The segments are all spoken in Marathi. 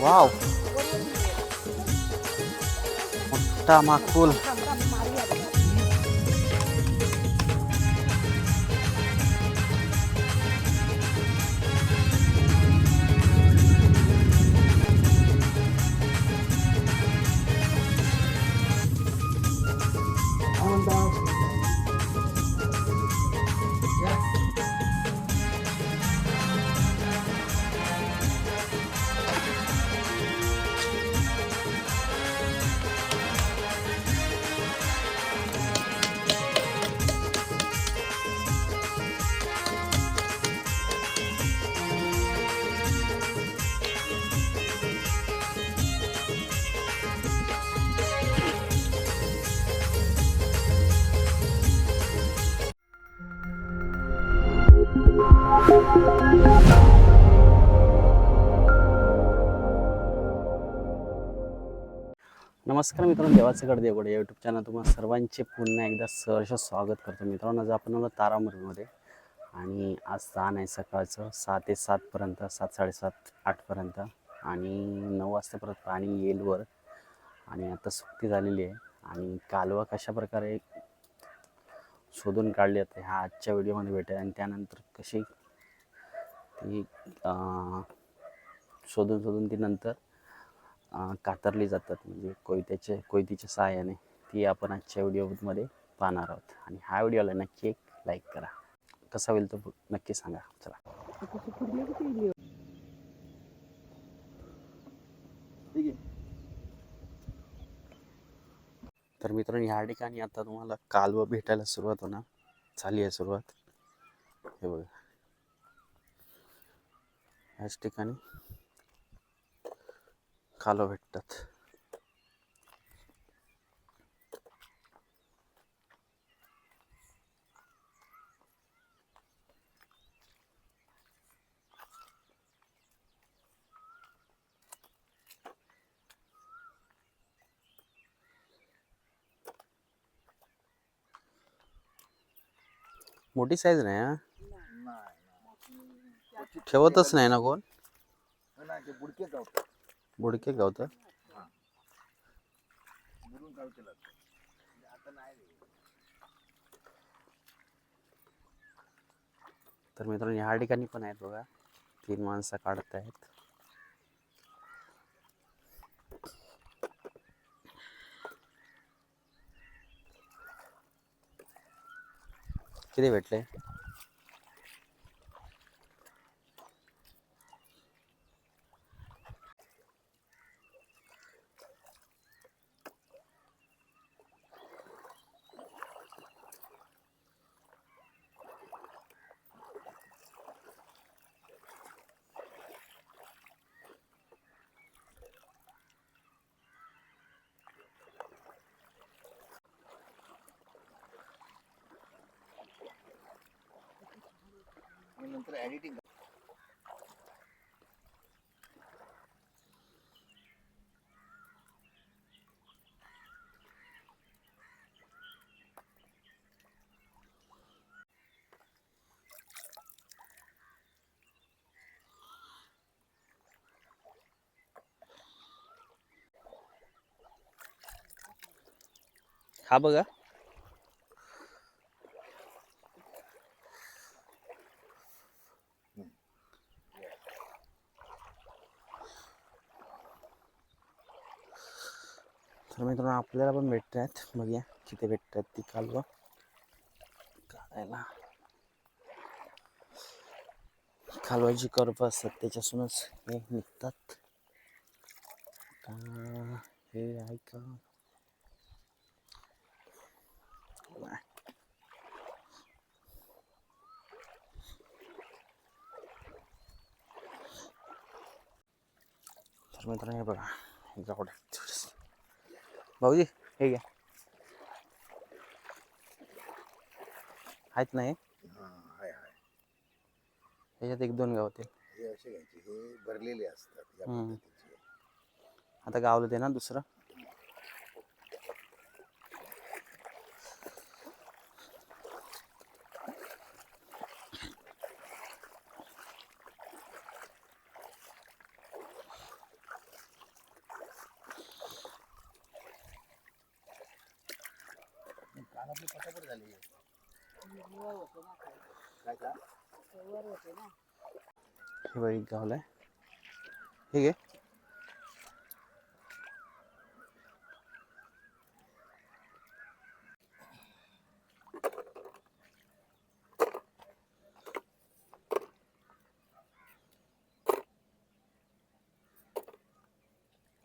वाव. मोठा माकूल. नमस्कार मित्रांनो देवाचं गड देवगडे या यूट्यूब चॅनल तुम्हाला सर्वांचे पुन्हा एकदा सहर्ष स्वागत करतो. मित्रांनो आज आपण आलो तारामरीमध्ये आणि आज स्थान आहे सकाळचं सहा ते सातपर्यंत सात साडेसात आठपर्यंत आणि नऊ वाजतापर्यंत पाणी येईल वर. आणि आता सुट्टी झालेली आहे. आणि कालवा कशा प्रकारे शोधून काढली जाते ह्या आजच्या व्हिडिओमध्ये भेटेल. आणि त्यानंतर कशी ती शोधून शोधून ती नंतर कातरली जातात. म्हणजे कोयत्याचे कोयतीच्या सहाय्याने ती आपण आजच्या व्हिडिओमध्ये पाहणार आहोत. आणि हा व्हिडिओला नक्की एक लाईक करा. कसा होईल तो नक्की सांगा. चला. तर मित्रांनो ह्या ठिकाणी आता तुम्हाला कालवं भेटायला सुरुवात होणार. झाली आहे सुरुवात. हे बघा. ह्याच ठिकाणी कालवं भेटतात. मोठी साईज नाही हा? ठेवतच नाही ना कोण? बुडके गावतं? तर मित्रांनो ह्या ठिकाणी पण आहेत बघा. तीन माणसं काढत आहेत. किती भेटले? मग नंतर एडिटिंग हा बघा तर मित्रांनो आपल्याला पण भेटत आहेत बघूया किती भेटतात ती कालवा. काढायला. कालवाची कर्प असतात त्याच्यासूनच हे निघतात. का हे आहे का? तर मित्रांनो हे बघा एक आवडत भाऊजी हे घ्या. आहेत नाही हा? हाय हाय. ह्याच्यात एक दोन गावतील हे असे घ्यायचे हे भरलेले असतात या हम्म. पद्धतीचे. आता गावलं ते ना दुसरं. झाले काय का हे बघ एक गावला आहे हे घे.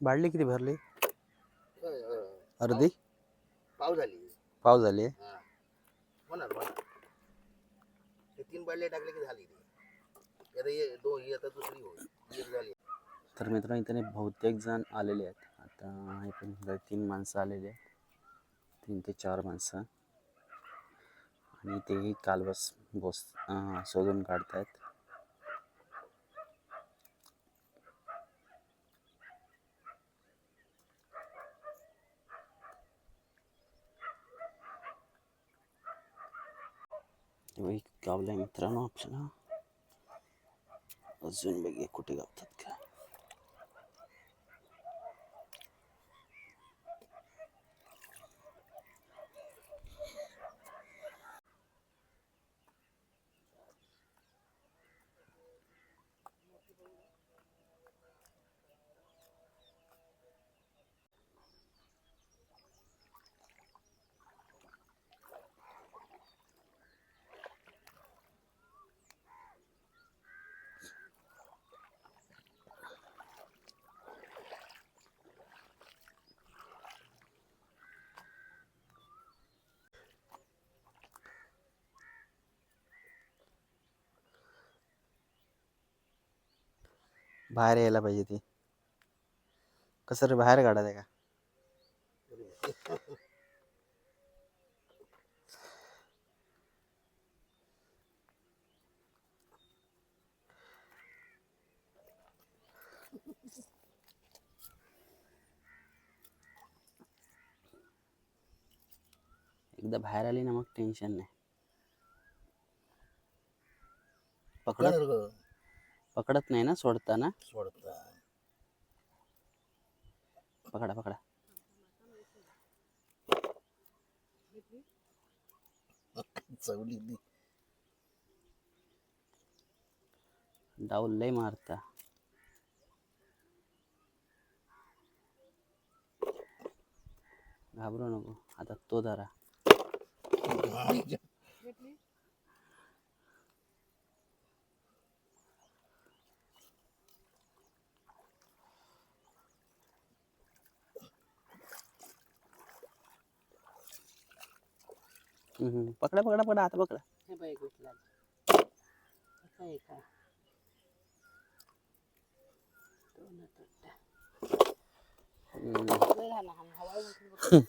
बाटली किती भरली. अर्धी? पाव झाली. पाव झाली हा. होणार होणार ते तीन बाटल्या टाकले की झाली ती. आता ये दोन ही आता दुसरी होईल. झाली. तर मित्रांनो इथे बहुतेक जण आलेले आहेत. आता हे पण तीन माणसं आलेले आहेत. तीन ते चार माणसं. आणि तेही कालबस बोस काढत शोधून काढतायत. गावल्या मित्रांनो आपल्याला. अजून बघूया कुठे गावतात का? बाहेर यायला पाहिजे ती. कसं रे बाहेर काढा का? एकदा बाहेर आली ना मग टेन्शन नाही. पकड. पकडत नाही ना सोडताना सोडता पकडा पकडा चवली ती डाऊल लय मारता घाबरू नको आता तो धरा हम्म. पकडा पकडा पकडा आता पकडा. हे बाई दोन तुट्ट्या हम्म. लय झाला हा हवा उठली बघ.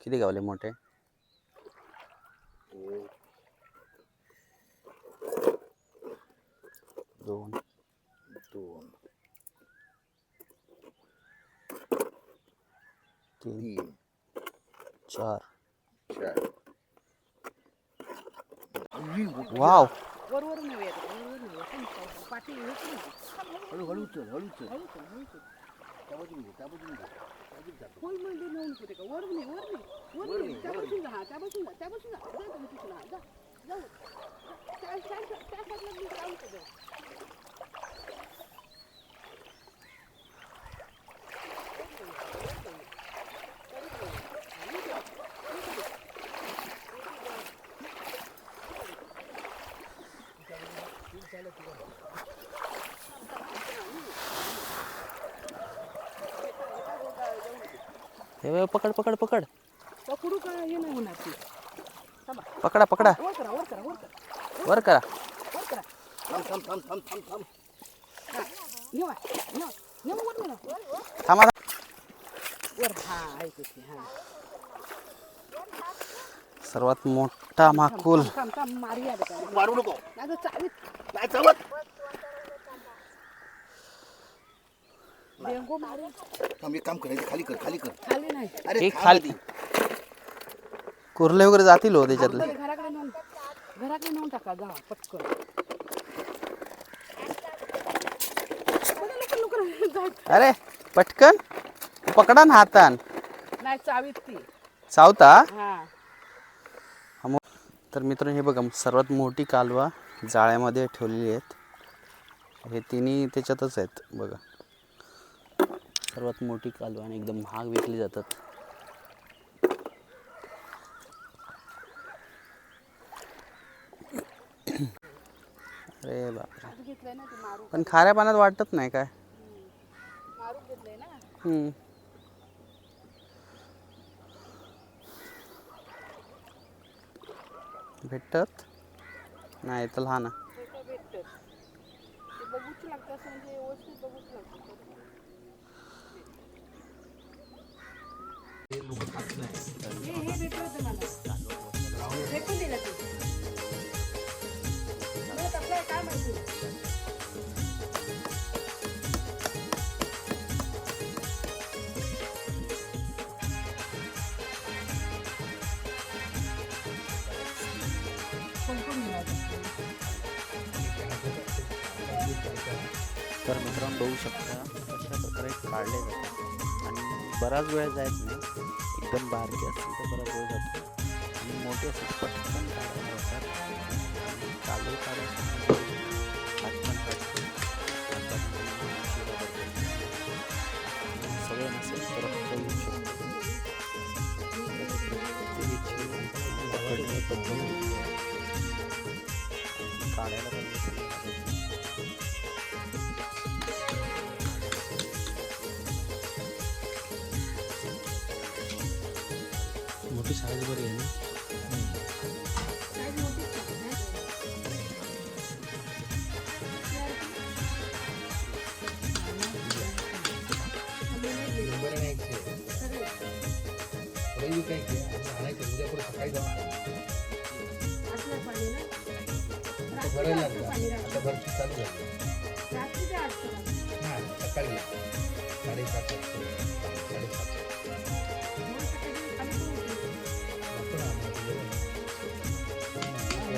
किती गावले मोठे? दोन. तीन तीन चार चार वाव वर वर नाही येत वर वर नाही येत पाठी हेच नाही. हळू हळू चल हळू चल हळू चल, हळू चल. त्या बाजूने घे त्या बाजूने घे त्या बाजूने जा. होय म्हणजे नेऊन होते का वर नाही वर नाही वर वर नाही नाही, त्या वर बसून जा हा त्या बसून जा त्या बसून जा जा तुम्ही तिकडं, हा, जा जाऊ त्या त्या- त्या- त्या साईडला मी जाऊ का जाऊ? हे पकड पकड पकड. पकडू का? हे नाही होणार ते. थांबा. पकडा पकडा. वर करा वर करा वर करा. वर करा. वर करा. थांब थांब थांब थांब थांब थांब. हा नेवा नेवा नेवा वर नेवा. थांबा. वर हा ऐकू की हा. सर्वात मोठा माकुल. थांब थांब मारी आलं. का मारू नको. चावत. डेंगू मारी थांब एक काम करायचं खाली कर खाली कर. खाली नाही. अरे थांब खाली आधी. कुर्ले वगैरे जातील हो त्याच्यातले. घराकडे नेऊन घराकडे नेऊन टाका जा पटकन. बघा, लवकर लवकर जा. अरे पटकन. पकडा ना हातान. नाही चावीत ती. चावता? हा. तर मित्रांनो हे बघा सर्वात मोठी कालवा जाळ्यामध्ये ठेवलेली आहेत. हे तिन्ही त्याच्यातच आहेत बघा. सर्वात मोठी कालवा आणि एकदम महाग विकली जातात. अरे बापरे. पण खाऱ्या पाण्यात वाटत नाही काय? हम्म. भेटतात नाही तर लहान आहे. छोटं भेटतं ते बघूच लागतं असं म्हणजे व्यवस्थित बघूच लागतं हे हे भेटलं होतं मला भेटून दिलं ते परत आपल्याला काय माहिती कोण मिळालं तर मित्रांनो बघू शकता अशा प्रकारे काढले जातात. आणि बराच वेळ जायच नाही. एकदम बारके असतील तर बरं गोड जातो आणि मोठे असतील पटकन काढायला होतात आणि नसेल तर येऊ शकतो काढायला पण थोडं विकायचे आणायचं आणायचे उद्या पुढे सकाळी जाऊन आता भरायला लागलं आता भरती चालू झाली हा सकाळी साडेसात साडेसात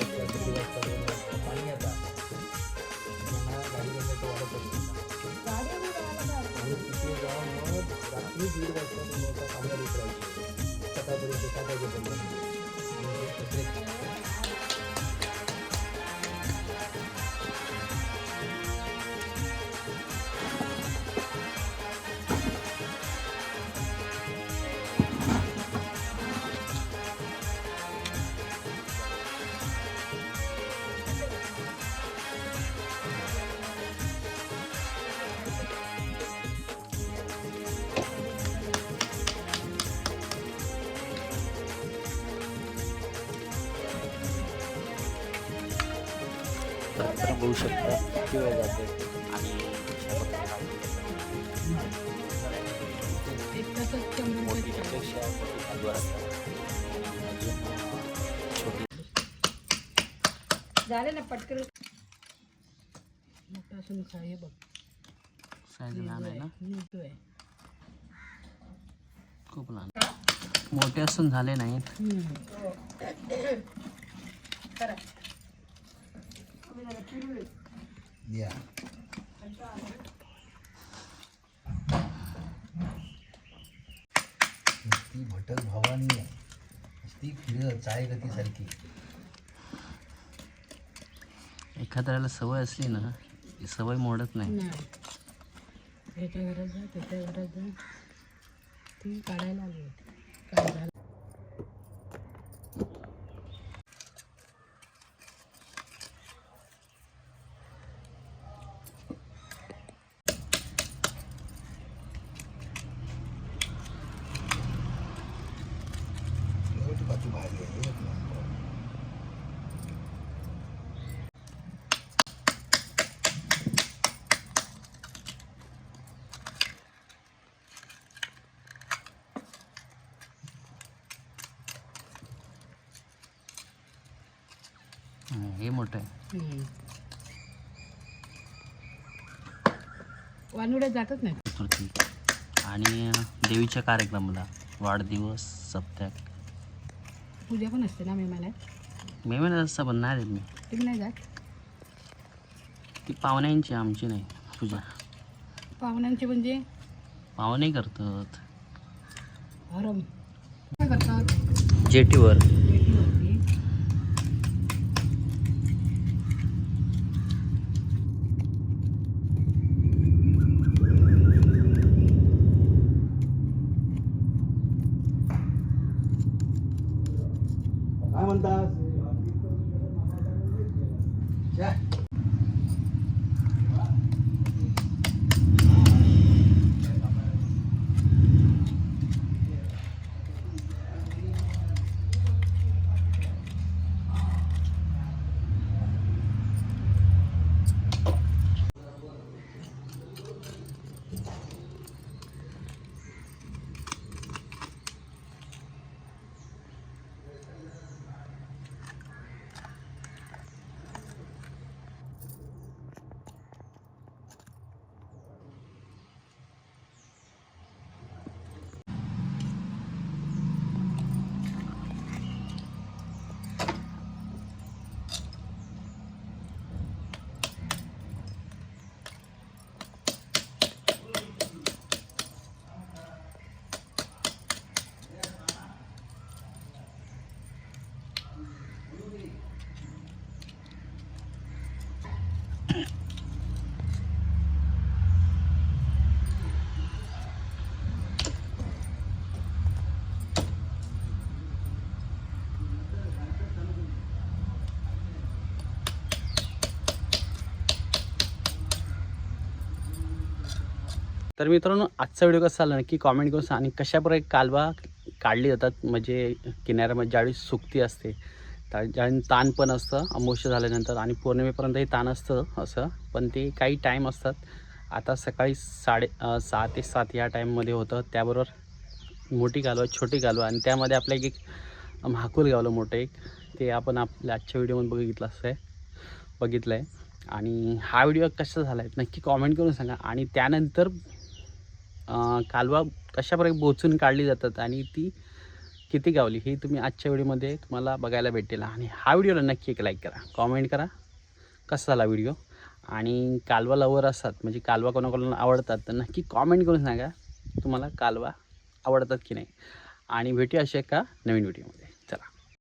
दीड वाजता, पाणी आता गाडी दीड वाजता दोन वाजता कांदा विकरायचे सकाळपर्यंत टाकायचे बंद म्हणजे मोठी कालवा असतात. अजून छोटी झाले ना पटकन. मोठा असून हे बघ. साईज लहान आहे ना? खूप लहान. मोठे असून झाले नाहीत. या ती भटक भवानी आहे. ती फिरत चाय गतीसारखी एखाद्याला सवय असली ना ती सवय मोडत नाही. ह्याच्या घरात जा त्याच्या घरात जा. ती काढायला आली. काय झालं हं, मोठं आहे. वानुड्यात जातच नाही. आणि देवीच्या कार्यक्रमाला वाढदिवस सप्त्याक पूजा पण असते ना मेहमानात मी म्हणत असतं पण नाही मी. तुम्ही नाही जात? ती पाहुण्यांची आमची नाही पूजा. पाहुण्यांचे म्हणजे? पाहुणे करतात. काय करतात? जेटीवर. Yeah. तर मित्रांनो आजचा व्हिडिओ कसा झाला नक्की कॉमेंट करून सांग. आणि कशाप्रकारे कालवा काढली जातात म्हणजे किनाऱ्यामध्ये ज्यावेळी सुकती असते त्या ज्यावेळी ताण पण असतं अमोश झाल्यानंतर आणि पौर्णिमेपर्यंत हे ताण असतं असं. पण ते काही टाईम असतात. आता सकाळी साडे सहा ते सात या टाईममध्ये होतं. त्याबरोबर मोठी कालवा छोटी कालवा. आणि त्यामध्ये आपल्या एक एक गावलं मोठं एक. ते आपण आपल्या आजच्या व्हिडिओमध्ये बघितलं असं आहे. बघितलं आहे आणि हा व्हिडिओ कसा झाला आहे नक्की कॉमेंट करून सांगा. आणि त्यानंतर कालवा कशाप्रकारे बोचून काढली जातात आणि ती किती गावली हे तुम्ही आजच्या व्हिडिओमध्ये तुम्हाला बघायला भेटेल. आणि हा व्हिडिओला नक्की एक लाईक करा कॉमेंट करा कसा झाला व्हिडिओ. आणि कालवा लवर असतात म्हणजे कालवा कोणाकोणाला आवडतात तर नक्की कॉमेंट करून सांगा तुम्हाला कालवा आवडतात की नाही. आणि भेटूया अशा एका नवीन व्हिडिओमध्ये.